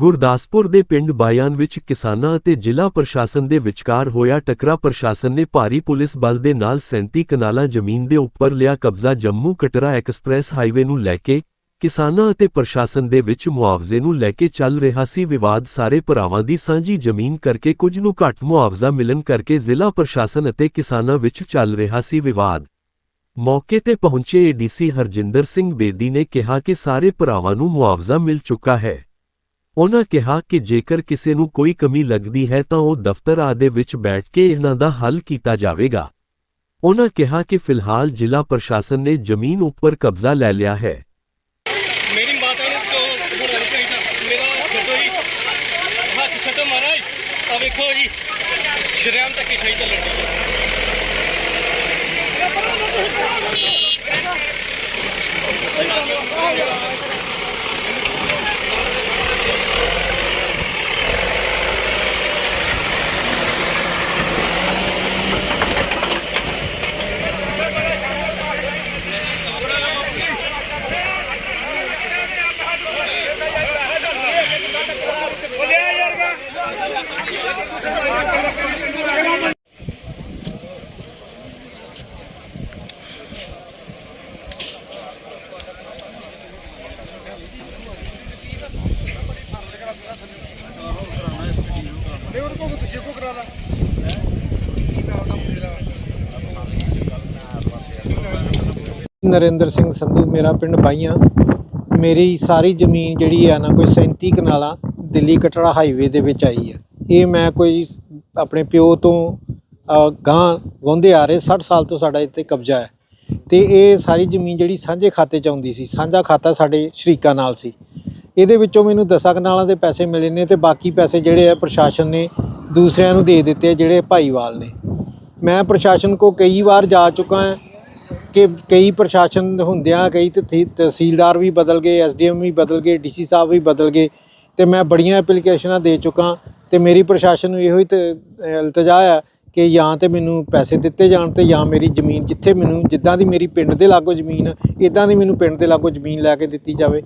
ਗੁਰਦਾਸਪੁਰ ਦੇ ਪਿੰਡ ਬਾਇਆਨ ਵਿੱਚ ਕਿਸਾਨਾਂ ਅਤੇ ਜ਼ਿਲ੍ਹਾ ਪ੍ਰਸ਼ਾਸਨ ਦੇ ਵਿਚਕਾਰ ਹੋਇਆ ਟਕਰਾ ਪ੍ਰਸ਼ਾਸਨ ਨੇ ਭਾਰੀ ਪੁਲਿਸ ਬਲ ਦੇ ਨਾਲ 37 ਕਨਾਲਾਂ ਜ਼ਮੀਨ ਦੇ ਉੱਪਰ ਲਿਆ ਕਬਜ਼ਾ ਜੰਮੂ ਕਟਰਾ ਐਕਸਪ੍ਰੈਸ ਹਾਈਵੇ ਨੂੰ ਲੈ ਕੇ, ਕਿਸਾਨਾਂ ਅਤੇ ਪ੍ਰਸ਼ਾਸਨ ਦੇ ਵਿੱਚ ਮੁਆਵਜ਼ੇ ਨੂੰ ਲੈ ਕੇ ਚੱਲ ਰਿਹਾ ਸੀ ਵਿਵਾਦ। ਸਾਰੇ ਭਰਾਵਾਂ ਦੀ ਸਾਂਝੀ ਜ਼ਮੀਨ ਕਰਕੇ ਕੁਝ ਨੂੰ ਘੱਟ ਮੁਆਵਜ਼ਾ ਮਿਲਣ ਕਰਕੇ ਜ਼ਿਲ੍ਹਾ ਪ੍ਰਸ਼ਾਸਨ ਅਤੇ ਕਿਸਾਨਾਂ ਵਿੱਚ ਚੱਲ ਰਿਹਾ ਸੀ ਵਿਵਾਦ। ਮੌਕੇ ਤੇ ਪਹੁੰਚੇ ਏਡੀਸੀ ਹਰਜਿੰਦਰ ਸਿੰਘ ਬੇਦੀ ਨੇ ਕਿਹਾ ਕਿ ਸਾਰੇ ਭਰਾਵਾਂ ਨੂੰ ਮੁਆਵਜ਼ਾ ਮਿਲ ਚੁੱਕਾ ਹੈ। ਉਨ੍ਹਾਂ ਕਿਹਾ ਕਿ ਜੇਕਰ ਕਿਸੇ ਨੂੰ ਕੋਈ ਕਮੀ ਲੱਗਦੀ ਹੈ ਤਾਂ ਉਹ ਦਫ਼ਤਰ ਆ ਦੇ ਵਿੱਚ ਬੈਠ ਕੇ ਇਹਨਾਂ ਦਾ ਹੱਲ ਕੀਤਾ ਜਾਵੇਗਾ। ਉਨ੍ਹਾਂ ਕਿਹਾ ਕਿ ਫਿਲਹਾਲ ਜ਼ਿਲ੍ਹਾ ਪ੍ਰਸ਼ਾਸਨ ਨੇ ਜ਼ਮੀਨ ਉੱਪਰ ਕਬਜ਼ਾ ਲੈ ਲਿਆ ਹੈ। ਮੇਰੀ ਮਾਤਾ ਨੂੰ ਕਿਉਂ ਹੋਣਾ ਨਹੀਂ ਚਾਹੀਦਾ ਮੇਰਾ ਛੱਡੋ ਜੀ ਹੱਥ ਛੱਡੋ ਮਹਾਰਾਜ। ਆ ਵੇਖੋ ਜੀ ਸ਼ਰਮ ਤੱਕ ਸਹੀ ਚੱਲਣ ਦੀ ਨਰਿੰਦਰ ਸਿੰਘ ਸੰਧੂ, ਮੇਰਾ ਪਿੰਡ ਬਾਈਆਂ। ਮੇਰੀ ਸਾਰੀ ਜ਼ਮੀਨ ਜਿਹੜੀ ਹੈ ਨਾ, ਕੋਈ 37 ਕਨਾਲਾਂ ਦਿੱਲੀ ਕਟੜਾ ਹਾਈਵੇ ਦੇ ਵਿੱਚ ਆਈ ਹੈ। ਇਹ ਮੈਂ ਕੋਈ ਆਪਣੇ ਪਿਓ ਤੋਂ ਅ, ਗਾਂ ਵਾਹੁੰਦੇ ਆ ਰਹੇ 60 ਸਾਲ ਤੋਂ ਸਾਡਾ ਇੱਥੇ ਕਬਜ਼ਾ ਹੈ। ਤੇ ਇਹ ਸਾਰੀ ਜ਼ਮੀਨ ਜਿਹੜੀ ਸਾਂਝੇ ਖਾਤੇ 'ਚ ਆਉਂਦੀ ਸੀ ਸਾਂਝਾ ਖਾਤਾ ਸਾਡੇ ਸ਼ਰੀਕਾਂ ਨਾਲ ਸੀ। ਇਹਦੇ ਵਿੱਚੋਂ ਮੈਨੂੰ ਦਸਾਂ ਕਨਾਲਾਂ ਦੇ ਪੈਸੇ ਮਿਲੇ ਨੇ ਤੇ ਬਾਕੀ ਪੈਸੇ ਜਿਹੜੇ ਆ ਪ੍ਰਸ਼ਾਸਨ ਨੇ ਦੂਸਰਿਆਂ ਨੂੰ ਦੇ ਦਿੱਤੇ ਜਿਹੜੇ ਭਾਈਵਾਲ ਨੇ। ਮੈਂ ਪ੍ਰਸ਼ਾਸਨ ਕੋ ਕਈ ਵਾਰ ਜਾ ਚੁੱਕਾ ਹਾਂ ਕਿ ਕਈ ਪ੍ਰਸ਼ਾਸਨ ਹੁੰਦਿਆਂ ਕਈ ਤਹਿ- ਤਹਿਸੀਲਦਾਰ ਵੀ ਬਦਲ ਗਏ ਐਸਡੀਐਮ ਵੀ ਬਦਲ ਗਏ ਡੀਸੀ ਸਾਹਿਬ ਵੀ ਬਦਲ ਗਏ। ਤੇ ਮੈਂ ਬੜੀਆਂ ਐਪਲੀਕੇਸ਼ਨਾਂ ਦੇ ਚੁੱਕਾ ਤੇ ਮੇਰੀ ਪ੍ਰਸ਼ਾਸਨ ਨੂੰ ਇਹੋ ਹੀ ਤ- ਅਹ, ਇਲਤਜਾ ਹੈ ਕਿ ਜਾਂ ਤੇ ਮੈਨੂੰ ਪੈਸੇ ਦਿੱਤੇ ਜਾਣ ਤੇ ਜਾਂ ਮੇਰੀ ਜ਼ਮੀਨ ਜਿੱਥੇ ਮੈਨੂੰ, ਜਿੱਦਾਂ ਦੀ ਮੇਰੀ ਪਿੰਡ ਦੇ ਲਾਗੋ ਜ਼ਮੀਨ ਇਦਾਂ ਦੀ ਮੈਨੂੰ ਪਿੰਡ ਦੇ ਲਾਗੋ ਜ਼ਮੀਨ ਲੈ ਕੇ ਦਿੱਤੀ ਜਾਵੇ।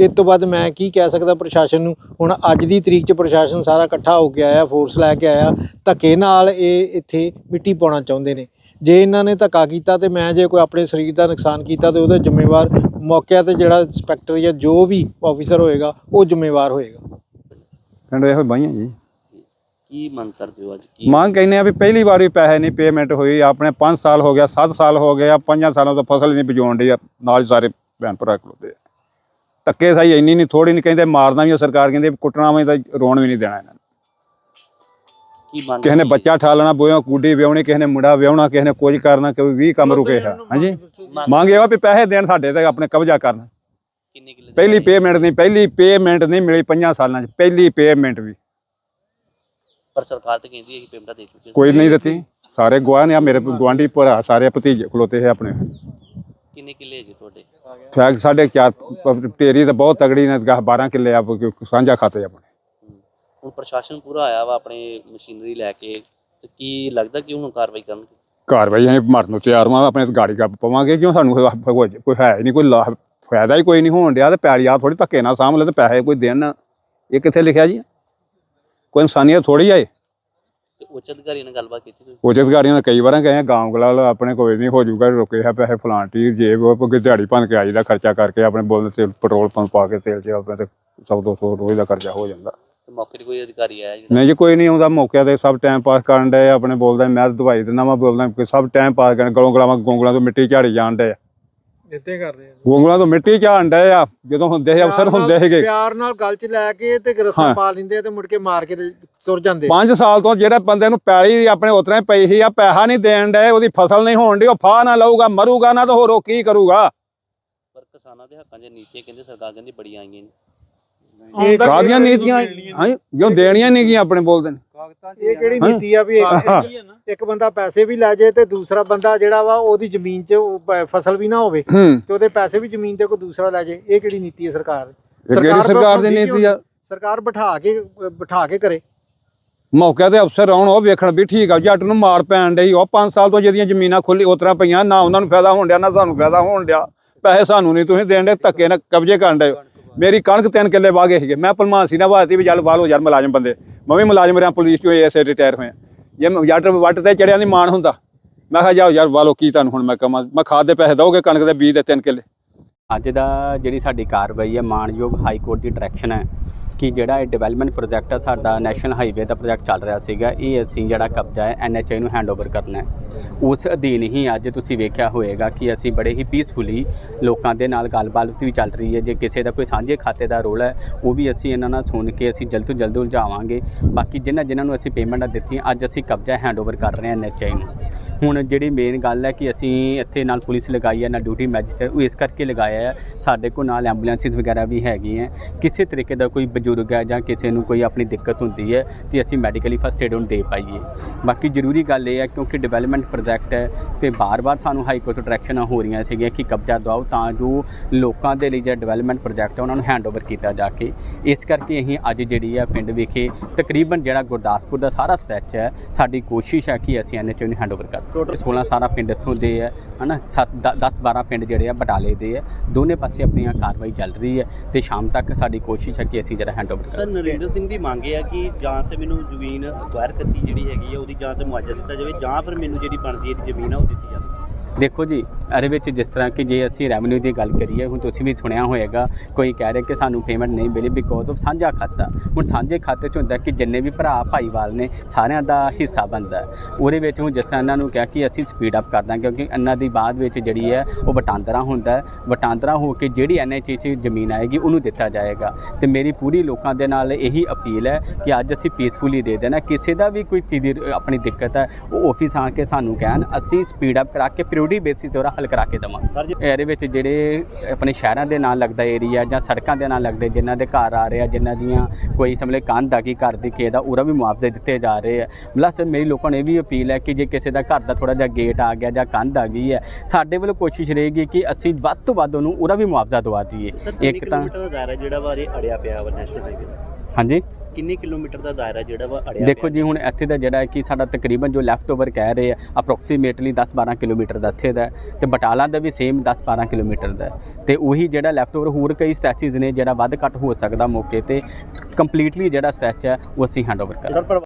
ਇਸ ਤੋਂ ਬਾਅਦ ਮੈਂ ਕੀ ਕਹਿ ਸਕਦਾ ਪ੍ਰਸ਼ਾਸਨ ਨੂੰ, ਹੁਣ ਅੱਜ ਦੀ ਤਰੀਕ 'ਚ ਪ੍ਰਸ਼ਾਸਨ ਸਾਰਾ ਇਕੱਠਾ ਹੋ ਕੇ ਆਇਆ ਫੋਰਸ ਲੈ ਕੇ ਆਇਆ, ਧੱਕੇ ਨਾਲ ਇਹ ਇੱਥੇ ਮਿੱਟੀ ਪਾਉਣਾ ਚਾਹੁੰਦੇ ਨੇ। ਜੇ ਇਹਨਾਂ ਨੇ ਧੱਕਾ ਕੀਤਾ ਤੇ ਮੈਂ ਜੇ ਕੋਈ ਆਪਣੇ ਸਰੀਰ ਦਾ ਨੁਕਸਾਨ ਕੀਤਾ ਤੇ ਉਹਦਾ ਜ਼ਿੰਮੇਵਾਰ ਮੌਕੇ ਤੇ ਜਿਹੜਾ ਇੰਸਪੈਕਟਰ ਜਾਂ ਜੋ ਵੀ ਆਫੀਸਰ ਹੋਏਗਾ ਉਹ ਜ਼ਿੰਮੇਵਾਰ ਹੋਏਗਾ। ਪਿੰਡ ਇਹੋ ਬਾਈਆਂ ਜੀ। ਕੀ ਮੰਗ ਕਰਦੇ ਹੋ ਅੱਜ? ਕੀ ਮੰਗ ਕਹਿੰਦੇ ਆ ਵੀ ਪਹਿਲੀ ਵਾਰੀ ਪੈਸੇ ਨਹੀਂ ਪੇਮੈਂਟ ਹੋਈ ਆਪਣੇ 5 ਸਾਲ ਹੋ ਗਿਆ 7 ਸਾਲ ਹੋ ਗਏ ਆ 5 ਸਾਲਾਂ ਤੋਂ ਫਸਲ ਨਹੀਂ ਬੀਜੋਣ ਦੀ ਨਾਲ ਸਾਰੇ ਭੈਣ ਭਰਾ ਖਲੋਤੇ ਆ। ਧੱਕੇ ਸਾਈ ਇੰਨੀ ਨਹੀਂ ਥੋੜੀ ਨਹੀਂ ਕਹਿੰਦੇ ਮਾਰਨਾ ਵੀ ਸਰਕਾਰ ਕਹਿੰਦੇ ਵੀ ਕੁੱਟਣਾ ਵੀ ਤਾਂ ਰੋਣ ਵੀ ਨਹੀਂ ਦੇਣਾ ਇਹਨਾਂ ਨੇ। ਕਿਸੇ ਨੇ ਬੱਚਾ ਠਾਲਣਾ ਬੋਇਆ ਕੁੱਡੀ ਵਿਆਹਣੀ ਕਿਸੇ ਨੇ ਮੁੰਡਾ ਵਿਆਹਣਾ ਕਿਸੇ ਨੇ ਕੁਝ ਕਰਨਾ ਕੋਈ ਵੀ ਕੰਮ ਰੁਕੇ ਹੈ। ਹਾਂਜੀ? ਮੰਗ ਇਹ ਵਾ ਵੀ ਪੈਸੇ ਦੇਣ ਸਾਡੇ ਤੇ ਆਪਣੇ ਕਬਜ਼ਾ ਕਰਨ। ਪਹਿਲੀ? ਪੇਮੈਂਟ ਨਹੀਂ ਪਹਿਲੀ ਪੇਮੈਂਟ ਨਹੀਂ ਮਿਲੀ 5 ਸਾਲਾਂ 'ਚ ਪਹਿਲੀ ਪੇਮੈਂਟ ਵੀ। ਪਰ ਸਰਕਾਰ ਤੇ ਕਹਿੰਦੀ ਹੈ ਕਿ ਪੇਮੈਂਟ ਦੇ ਚੁੱਕੇ ਕੋਈ ਨਹੀਂ ਦਿੱਤੀ। ਸਾਰੇ ਗਵਾਹ ਨੇ ਆ ਮੇਰੇ ਗਵਾਂਢੀ ਭਰਾ ਸਾਰੇ ਭਤੀਜੇ ਖਲੋਤੇ ਹੈ ਆਪਣੇ। ਕਿੰਨੇ ਕਿੱਲੇ ਜੀ ਤੁਹਾਡੇ? ਫੈਕ ਸਾਢੇ ਚਾਰ ਪ- ਢੇਰੀ ਤਾਂ ਬਹੁਤ ਤਗੜੀ ਨੇ 10 12 ਕਿੱਲੇ ਆ ਸਾਂਝਾ ਖਾਤੇ ਆਪਣੇ। ਹੁਣ ਪ੍ਰਸ਼ਾਸਨ ਪੂਰਾ ਆਇਆ ਵਾ ਆਪਣੇ ਮਸ਼ੀਨਰੀ ਲੈ ਕੇ ਤੇ ਕੀ ਲੱਗਦਾ ਕਿ ਹੁਣ ਕਾਰਵਾਈ ਕਰਨਗੇ? ਕਾਰਵਾਈ ਅਸੀਂ ਮਰਨ ਨੂੰ ਤਿਆਰ ਹਾਂ ਆਪਣੇ ਗਾੜੀ ਕੱਪ ਪਵਾਂਗੇ ਕਿਉਂ ਸਾਨੂੰ ਕੋਈ- ਹੈ ਨਹੀਂ ਕੋਈ ਲਾਭ ਫਾਇਦਾ ਹੀ ਕੋਈ ਨਹੀਂ ਹੋਣ ਡਿਆ ਤੇ ਪੈਲੀ ਆ ਥੋੜੀ ਧੱਕੇ ਨਾਲ ਸਾਂਭ ਲੈ ਤੇ ਪੈਸੇ ਕੋਈ ਦੇਣ ਇਹ ਕਿੱਥੇ ਲਿਖਿਆ ਜੀ? ਕੋਈ ਇਨਸਾਨੀਅਤ ਥੋੜੀ ਆਏ ਉੱਚ ਅਧਿਕਾਰੀਆਂ ਨਾਲ ਗੱਲਬਾਤ ਕੀਤੀ ਤੁਸੀਂ? ਉਚਿਤ ਅਧਿਕਾਰੀਆਂ ਨੇ ਕਈ ਵਾਰਾਂ ਕਹੇ ਗਾਂਵ ਗਲਾਲ ਆਪਣੇ ਕੋਈ ਨਹੀਂ ਹੋ ਜਾਊਗਾ ਰੁਕੇ ਹੈ ਪੈਸੇ ਫਲਾਂਟੀ ਜੇਬ ਉਹ ਕੋਈ ਦਿਹਾੜੀ ਭੰਨ ਕੇ ਆਈਦਾ ਖਰਚਾ ਕਰਕੇ ਆਪਣੇ ਬੋਲ ਤੇ ਪੈਟਰੋਲ ਪੰਪ ਪਾ ਕੇ ਤੇਲ ਚ ਆਪਣੇ ਤੇ ਸੌ ਦੋ ਸੌ ਰੋਜ਼ ਦਾ ਖਰਚਾ ਹੋ ਜਾਂਦਾ। ਤੇ ਮੌਕੇ ਤੇ ਕੋਈ ਅਧਿਕਾਰੀ ਆਇਆ ਨਹੀਂ ਜੀ ਕੋਈ ਨਹੀਂ ਆਉਂਦਾ ਮੌਕੇ ਤੇ ਸਭ ਟਾਈਮ ਪਾਸ ਕਰਨ ਡਏ ਆ, ਆਪਣੇ ਬੋਲਦਾ ਮੈਂ ਦਵਾਈ ਦਿੰਦਾ ਮੈਂ ਬੋਲਦਾ ਕਿ ਸਭ ਟਾਈਮ ਪਾਸ ਕਰਨ ਗਲੋਂ ਗਲਾਵਾਂ ਗੋਂਗਲਾਂ ਤੋਂ ਮਿੱਟੀ ਝਾੜੀ ਜਾਣ ਡਏ ਆ। ਇੱਥੇ ਕਰਦੇ ਆ। ਗੋਂਗਲਾਂ ਤੋਂ ਮਿੱਟੀ ਝਾੜਨ ਡਏ ਆ ਜਦੋਂ ਹੁੰਦੇ ਸੀ ਅਫਸਰ ਹੁੰਦੇ ਸੀਗੇ। ਪਿਆਰ ਨਾਲ ਗੱਲ 'ਚ ਲੈ ਕੇ ਤੇ ਰੱਸਾ ਹਾਂ। ਪਾ ਲੈਂਦੇ ਆ ਤੇ ਮੁੜ ਕੇ ਮਾਰ ਕੇ ਤੇ ਤੁਰ ਜਾਂਦੇ 5 ਸਾਲ ਤੋਂ ਜਿਹੜੇ ਬੰਦੇ ਨੂੰ ਪੈਲੀ ਆਪਣੇ ਉਤਰੇ ਪਈ ਸੀ ਆ ਪੈਸਾ ਨਹੀਂ ਦੇਣ ਡਏ ਉਹਦੀ ਫਸਲ ਨਹੀਂ ਹੋਣ ਦੀ ਉਹ ਫਾਹ ਨਾ ਲਊਗਾ ਮਰੂਗਾ ਨਾ ਤਾਂ ਹੋਰ ਉਹ ਕੀ ਕਰੂਗਾ। ਪਰ ਕਿਸਾਨਾਂ ਦੇ ਹੱਕਾਂ 'ਚ ਨੀਤੀਆਂ ਕਹਿੰਦੇ ਸਰਕਾਰ ਕਹਿੰਦੀ ਬੜੀਆਂ ਆਈਆਂ ਨੇ। ਇਹ ਕਾਹਦੀਆਂ ਨੀਤੀਆਂ ਹਾਂ? ਜੋ ਦੇਣੀਆਂ ਨਹੀਂ ਗੀਆਂ ਆਪਣੇ ਬੋਲਦੇ ਨੇ? ਇਹ ਕਿਹੜੀ। ਨੀਤੀ ਆ ਵੀ ਇੱਕ- ਇੱਕ ਬੰਦਾ ਪੈਸੇ ਵੀ ਲੈ ਜੇ ਤੇ ਦੂਸਰਾ ਬੰਦਾ ਜਿਹੜਾ ਵਾ ਉਹਦੀ ਜ਼ਮੀਨ 'ਚ ਉਹ ਪ- ਫਸਲ ਵੀ ਨਾ ਹੋਵੇ ਹੂੰ। ਤੇ ਉਹਦੇ ਪੈਸੇ ਵੀ ਜ਼ਮੀਨ ਤੇ ਕੋਈ ਦੂਸਰਾ ਲੈ ਜੇ। ਇਹ ਕਿਹੜੀ ਨੀਤੀ ਹੈ ਸਰਕਾਰ? ਇਹ ਕਿਹੜੀ ਸਰਕਾਰ ਦੀ ਨੀਤੀ ਆ? ਸਰਕਾਰ ਬਿਠਾ ਕੇ ਬਿਠਾ ਕੇ ਕਰੇ। ਮੌਕੇ ਤੇ ਅਫਸਰ ਆਉਣ ਉਹ ਵੇਖਣ ਵੀ ਠੀਕ ਆ ਜੱਟ ਨੂੰ ਮਾਰ ਪੈਣ ਡਈ। ਉਹ 5 ਸਾਲ ਤੋਂ ਜਿਹੜੀਆਂ ਜ਼ਮੀਨਾਂ ਖੁੱਲੀ ਉਤਰਾ ਪਈਆਂ ਨਾ ਉਹਨਾਂ ਨੂੰ ਫਾਇਦਾ ਹੋਣ ਡਿਆ ਨਾ ਸਾਨੂੰ ਫਾਇਦਾ ਹੋਣ ਡਿਆ। ਪੈਸੇ ਸਾਨੂੰ ਨਹੀਂ ਤੁਸੀਂ ਦੇਣ ਦੇ ਧੱਕੇ ਨਾਲ ਕਬਜ਼ੇ ਕਰਨ ਡਏ ਮੇਰੀ ਕਣਕ ਤਿੰਨ ਕਿੱਲੇ ਵਾਹ ਗਏ ਸੀਗੇ। ਮੈਂ ਭਲਮਾਨ ਸੀ ਨਾ ਵਾਤੀ ਵੀ ਜਲ ਵਾਹ ਲਓ ਯਾਰ ਮੁਲਾਜ਼ਮ ਬੰਦੇ। ਮੈਂ ਵੀ ਮੁਲਾਜ਼ਮ ਰਿਆਂ ਪੁਲਿਸ ਚੋਂ ਐਸੇ ਰਿਟਾਇਰ ਹੋਇਆ। ਜੇ ਮੈਂ ਜੱਟ ਵੱਟ ਤੇ ਚੜਿਆ ਨਹੀਂ ਮਾਣ ਹੁੰਦਾ। ਮੈਂ ਕਿਹਾ ਜਾਓ ਯਾਰ ਵਾਹ ਕੀ ਤੁਹਾਨੂੰ ਹੁਣ ਮੈਂ ਕਹਾਂ? ਮੈਂ ਖਾਦ ਦੇ ਪੈਸੇ ਦਓਗੇ ਕਣਕ ਦੇ, ਬੀਜ ਦੇ ਤਿੰਨ ਕਿੱਲੇ। ਅੱਜ ਦਾ ਜਿਹੜੀ ਸਾਡੀ ਕਾਰਵਾਈ ਹੈ ਮਾਨਯੋਗ ਹਾਈ ਕੋਰਟ ਦੀ ਡਾਇਰੈਕਸ਼ਨ ਹੈ। ਕਿ ਜਿਹੜਾ ਇਹ ਡਿਵੈਲਪਮੈਂਟ ਪ੍ਰੋਜੈਕਟ ਆ, ਸਾਡਾ ਨੈਸ਼ਨਲ ਹਾਈਵੇ ਦਾ ਪ੍ਰੋਜੈਕਟ ਚੱਲ ਰਿਹਾ ਸੀਗਾ, ਇਹ ਅਸੀਂ ਜਿਹੜਾ ਕਬਜ਼ਾ ਹੈ ਐਨਐਚਆਈ ਨੂੰ ਹੈਂਡਓਵਰ ਕਰਨਾ ਹੈ। ਉਸ ਅਧੀਨ ਹੀ ਅੱਜ ਤੁਸੀਂ ਵੇਖਿਆ ਹੋਏਗਾ ਕਿ ਅਸੀਂ ਬੜੇ ਹੀ ਪੀਸਫੁਲੀ ਲੋਕਾਂ ਦੇ ਨਾਲ ਗੱਲਬਾਤ ਵੀ ਚੱਲ ਰਹੀ ਹੈ। ਜੇ ਕਿਸੇ ਦਾ ਕੋਈ ਸਾਂਝੇ ਖਾਤੇ ਦਾ ਰੋਲ ਹੈ, ਉਹ ਵੀ ਅਸੀਂ ਇਹਨਾਂ ਨਾਲ ਸੁਣ ਕੇ ਅਸੀਂ ਜਲਦ ਤੋਂ ਜਲਦ ਉਲਝਾਵਾਂਗੇ। ਬਾਕੀ ਜਿਨ੍ਹਾਂ ਜਿਨ੍ਹਾਂ ਨੂੰ ਅਸੀਂ ਪੇਮੈਂਟਾਂ ਦਿੱਤੀਆਂ, ਅੱਜ ਅਸੀਂ ਕਬਜ਼ਾ ਹੈਂਡਓਵਰ ਕਰ ਰਹੇ ਹਾਂ ਐਨਐਚਆਈ ਨੂੰ। ਹੁਣ ਜਿਹੜੀ ਮੇਨ ਗੱਲ ਹੈ ਕਿ ਅਸੀਂ ਇੱਥੇ ਨਾਲ ਪੁਲਿਸ ਲਗਾਈ ਹੈ, ਨਾਲ ਡਿਊਟੀ ਮੈਜਿਸਟਰ ਉਹ ਇਸ ਕਰਕੇ ਲਗਾਇਆ ਹੈ, ਸਾਡੇ ਕੋਲ ਨਾਲ ਐਂਬੂਲੈਂਸਿਸ ਵਗੈਰਾ ਵੀ ਹੈਗੀਆਂ ਕਿਸੇ ਤਰੀਕੇ ਦਾ ਕੋਈ ਬਜ਼ੁਰਗ ਹੈ ਜਾਂ ਕਿਸੇ ਨੂੰ ਕੋਈ ਆਪਣੀ ਦਿੱਕਤ ਹੁੰਦੀ ਹੈ, ਤੇ ਅਸੀਂ ਮੈਡੀਕਲੀ ਫਸਟ ਏਡ ਉਹਨੂੰ ਦੇ ਪਾਈਏ। ਬਾਕੀ ਜ਼ਰੂਰੀ ਗੱਲ ਇਹ ਹੈ ਕਿਉਂਕਿ ਡਿਵੈਲਪਮੈਂਟ ਪ੍ਰੋਜੈਕਟ ਹੈ ਤੇ ਬਾਰ-ਬਾਰ ਸਾਨੂੰ ਹਾਈ ਕੋਰਟ ਅਟਰੈਕਸ਼ਨਾਂ ਹੋ ਰਹੀਆਂ ਸੀਗੀਆਂ ਕਿ ਕਬਜ਼ਾ ਦਵਾਓ ਤਾਂ ਜੋ ਲੋਕਾਂ ਦੇ ਲਈ ਜਿਹੜਾ ਡਿਵੈਲਪਮੈਂਟ ਪ੍ਰੋਜੈਕਟ ਹੈ ਉਹਨਾਂ ਨੂੰ ਹੈਂਡਓਵਰ ਕੀਤਾ ਜਾ ਕੇ। ਇਸ ਕਰਕੇ ਅਸੀਂ ਅੱਜ ਜਿਹੜੀ ਹੈ ਪਿੰਡ ਵਿਖੇ ਤਕਰੀਬਨ ਜਿਹੜਾ ਗੁਰਦਾਸਪੁਰ ਦਾ ਸਾਰਾ ਸਟ੍ਰੈਚ ਹੈ, ਸਾਡੀ ਕੋਸ਼ਿਸ਼ ਹੈ ਕਿ ਅਸੀਂ ਐਨਐਚਓ ਨੂੰ ਹੈਂਡਓਵਰ ਕਰ ਟੋਟਲ 16 ਸਾਰਾ ਪਿੰਡ ਇੱਥੋਂ ਦੇ ਹੈ ਹਨਾ? 7 10 12 ਪਿੰਡ ਜਿਹੜੇ ਆ ਬਟਾਲੇ ਦੇ ਹੈ। ਦੋਨੇ ਪਾਸੇ ਆਪਣੀਆਂ ਕਾਰਵਾਈ ਚੱਲ ਰਹੀ ਹੈ ਤੇ ਸ਼ਾਮ ਤੱਕ ਸਾਡੀ ਕੋਸ਼ਿਸ਼ ਹੈ ਕਿ ਅਸੀਂ ਜਿਹੜਾ ਹੈਂਡਓਵਰ ਸਰ ਨਰਿੰਦਰ ਸਿੰਘ ਦੀ ਮੰਗ ਆ ਕਿ ਜਾਂ ਤੇ ਮੈਨੂੰ ਜ਼ਮੀਨ ਅਕਵਾਇਰ ਕਰਤੀ ਜਿਹੜੀ ਹੈਗੀ ਆ ਉਹਦੀ ਜਾਂ ਤੇ ਮੁਆਵਜ਼ਾ ਦਿੱਤਾ ਜਾਵੇ ਜਾਂ ਫਿਰ ਮੈਨੂੰ ਜਿਹੜੀ ਬਣਦੀ ਹੈ ਜ਼ਮੀਨ ਆ ਉਹ ਦਿੱਤੀ ਜਾਵੇ। ਦੇਖੋ ਜੀ, ਇਹਦੇ ਵਿੱਚ ਜਿਸ ਤਰ੍ਹਾਂ ਕਿ ਜੇ ਅਸੀਂ ਰੈਵਨਿਊ ਦੀ ਗੱਲ ਕਰੀਏ, ਹੁਣ ਤੁਸੀਂ ਵੀ ਸੁਣਿਆ ਹੋਏਗਾ, ਕੋਈ ਕਹਿ ਰਿਹਾ ਕਿ ਸਾਨੂੰ ਪੇਮੈਂਟ ਨਹੀਂ ਮਿਲੀ ਬਿਕੋਜ਼ ਆਫ ਸਾਂਝਾ ਖਾਤਾ। ਹੁਣ ਸਾਂਝੇ ਖਾਤੇ 'ਚ ਹੁੰਦਾ ਕਿ ਜਿੰਨੇ ਵੀ ਭਰਾ, ਭਾਈਵਾਲ ਨੇ, ਸਾਰਿਆਂ ਦਾ ਹਿੱਸਾ ਬਣਦਾ ਉਹਦੇ ਵਿੱਚ ਹੁਣ ਜਿਸ ਤਰ੍ਹਾਂ ਇਹਨਾਂ ਨੂੰ ਕਿਹਾ ਕਿ ਅਸੀਂ ਸਪੀਡ ਅਪ ਕਰ ਕਿਉਂਕਿ ਇਹਨਾਂ ਦੀ ਬਾਅਦ ਵਿੱਚ ਜਿਹੜੀ ਹੈ, ਉਹ ਵਟਾਂਦਰਾ ਹੁੰਦਾ ਵਟਾਂਦਰਾ ਹੋ ਕੇ ਜਿਹੜੀ ਐਨਐਚਏ 'ਚ ਜ਼ਮੀਨ ਆਏਗੀ, ਉਹਨੂੰ ਦਿੱਤਾ ਜਾਏਗਾ। ਤੇ ਮੇਰੀ ਪੂਰੀ ਲੋਕਾਂ ਦੇ ਨਾਲ ਇਹੀ ਅਪੀਲ ਹੈ ਕਿ ਅੱਜ ਅਸੀਂ ਪੀਸਫੁਲੀ ਦੇ ਦੇਣਾ। ਕਿਸੇ ਦਾ ਵੀ ਕੋਈ ਚੀਜ਼ ਆਪਣੀ ਦਿੱਕਤ ਹੈ, ਉਹ ਆਫਿਸ ਆ ਕੇ ਸਾਨੂੰ ਕਹਿਣ, ਅਸੀਂ ਸਪੀਡ ਅਪ ਕਰਾ ਕੇ ਪ੍ਰਾਇੋਰਟੀ ਬੇਸਿਸ ਤੇ ਉਹਦਾ ਹੱਲ ਕਰਾ ਕੇ ਦੇਵਾਂਗੇ। ਇਹਦੇ ਵਿੱਚ ਜਿਹੜੇ ਆਪਣੇ ਸ਼ਹਿਰਾਂ ਦੇ ਨਾਲ ਲੱਗਦਾ ਏਰੀਆ ਜਾਂ ਸੜਕਾਂ ਦੇ ਨਾਲ ਲੱਗਦੇ ਜਿਨ੍ਹਾਂ ਦੇ ਘਰ ਆ ਰਹੇ ਆ ਜਿਨ੍ਹਾਂ ਦੀਆਂ ਕੋਈ ਸਮਲੇ ਕੰਧ ਆ ਗਈ ਘਰ ਦੀ ਕਿਸੇ ਦਾ ਉਹਦਾ ਵੀ ਮੁਆਵਜ਼ੇ ਦਿੱਤੇ ਜਾ ਰਹੇ ਆ। ਪਲੱਸ ਮੇਰੀ ਲੋਕਾਂ ਨੂੰ ਇਹ ਵੀ ਅਪੀਲ ਹੈ ਕਿ ਜੇ ਕਿਸੇ ਦਾ ਘਰ ਦਾ ਥੋੜਾ ਜਿਹਾ ਗੇਟ ਆ ਗਿਆ ਜਾਂ ਕੰਧ ਆ ਗਈ ਹੈ ਸਾਡੇ ਵੱਲੋਂ ਕੋਸ਼ਿਸ਼ ਰਹੇਗੀ ਕਿ ਅਸੀਂ ਵੱਧ ਤੋਂ ਵੱਧ ਉਹਨੂੰ ਉਹਦਾ ਵੀ ਮੁਆਵਜ਼ਾ ਦਵਾ ਦਈਏ। ਇੱਕ ਤਾਂ ਜਿਹੜਾ ਇਹ ਅੜਿਆ ਪਿਆ ਵਾ ਨੈਸ਼ਨਲ ਹਾਈਵੇ ਹਾਂਜੀ। ਕਿੰਨੇ ਕਿਲੋਮੀਟਰ ਦਾ ਦਾਇਰਾ ਜਿਹੜਾ ਵਾ ਅੜਿਆ ਦੇਖੋ? ਜੀ ਹੁਣ ਇੱਥੇ ਦਾ ਜਿਹੜਾ ਹੈ ਕਿ ਸਾਡਾ ਤਕਰੀਬਨ ਜੋ ਲੈਫਟ ਓਵਰ ਕਹਿ ਰਹੇ ਆ ਅਪਰੋਕਸੀਮੇਟਲੀ 10-12 ਕਿਲੋਮੀਟਰ ਦਾ ਇੱਥੇ ਦਾ ਤੇ ਬਟਾਲਾ ਦਾ ਵੀ ਸੇਮ 10-12 ਕਿਲੋਮੀਟਰ ਦਾ ਤੇ ਉਹੀ ਜਿਹੜਾ ਲੈਫਟ ਓਵਰ ਹੋਰ ਕਈ ਸਟੈਚਿਸ ਨੇ ਜਿਹੜਾ ਵੱਧ ਘੱਟ ਹੋ ਸਕਦਾ ਮੌਕੇ ਤੇ ਕੰਪਲੀਟਲੀ ਜਿਹੜਾ ਸਟ੍ਰੈਚ ਹੈ ਉਹ ਅਸੀਂ ਹੈਂਡਓਵਰ ਕਰਾਂਗੇ